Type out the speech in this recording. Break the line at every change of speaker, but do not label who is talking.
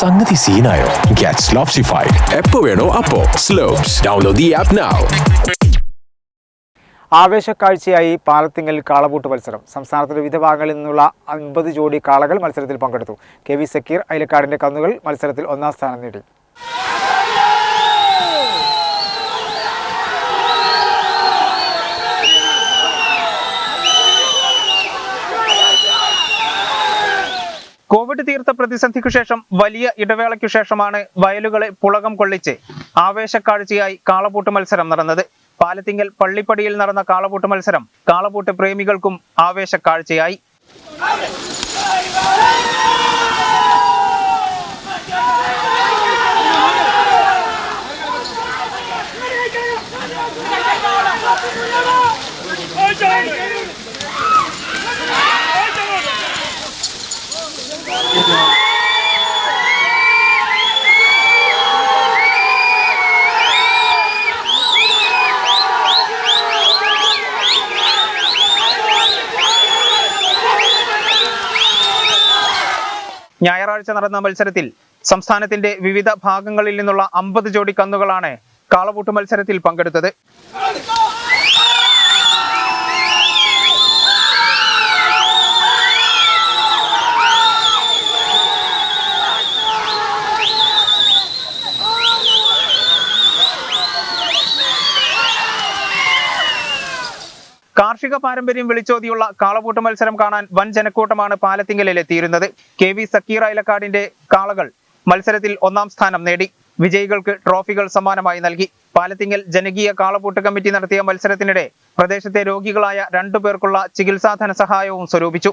സംഗതി സീനായോ? ഗെറ്റ് സ്ലോപ്സിഫൈഡ് എപ്പോ വേണോ അപ്പോ. Slops download the app now
ആവേശക്കാഴ്ചയായി Palathingal കാളപൂട്ട് മത്സരം. സംസ്ഥാനത്തിന്റെ വിവിധ ഭാഗങ്ങളിൽ നിന്നുള്ള അൻപത് ജോഡി കാളകൾ മത്സരത്തിൽ പങ്കെടുത്തു. കെ വി സക്കീർ അയലക്കാടിന്റെ കന്നുകൾ മത്സരത്തിൽ ഒന്നാം സ്ഥാനം നേടി.
കോവിഡ് തീർത്ത പ്രതിസന്ധിക്കു ശേഷം വലിയ ഇടവേളയ്ക്കു ശേഷമാണ് വയലുകളെ പുളകം കൊള്ളിച്ച് ആവേശക്കാഴ്ചയായി കാളപൂട്ട് മത്സരം നടന്നത്. പാലത്തിങ്കൽ പള്ളിപ്പടിയിൽ നടന്ന കാളപൂട്ട് മത്സരം കാളപൂട്ട് പ്രേമികൾക്കും ആവേശക്കാഴ്ചയായി. ഞായറാഴ്ച നടന്ന മത്സരത്തിൽ സംസ്ഥാനത്തിന്റെ വിവിധ ഭാഗങ്ങളിൽ നിന്നുള്ള അമ്പത് ജോഡി കന്നുകളാണ് കാളപൂട്ട് മത്സരത്തിൽ പങ്കെടുത്തത്. കാർഷിക പാരമ്പര്യം വിളിച്ചോതിയുള്ള കാളപൂട്ട് മത്സരം കാണാൻ വൻ ജനക്കൂട്ടമാണ് പാലത്തിങ്കലിൽ എത്തിയിരുന്നത്. കെ വി സക്കീർ ഐലക്കാടിന്റെ കാളകൾ മത്സരത്തിൽ ഒന്നാം സ്ഥാനം നേടി. വിജയികൾക്ക് ട്രോഫികൾ സമ്മാനമായി നൽകി. പാലത്തിങ്കൽ ജനകീയ കാളപൂട്ട് കമ്മിറ്റി നടത്തിയ മത്സരത്തിനിടെ പ്രദേശത്തെ രോഗികളായ രണ്ടു പേർക്കുള്ള ചികിത്സാ സഹായവും സ്വരൂപിച്ചു.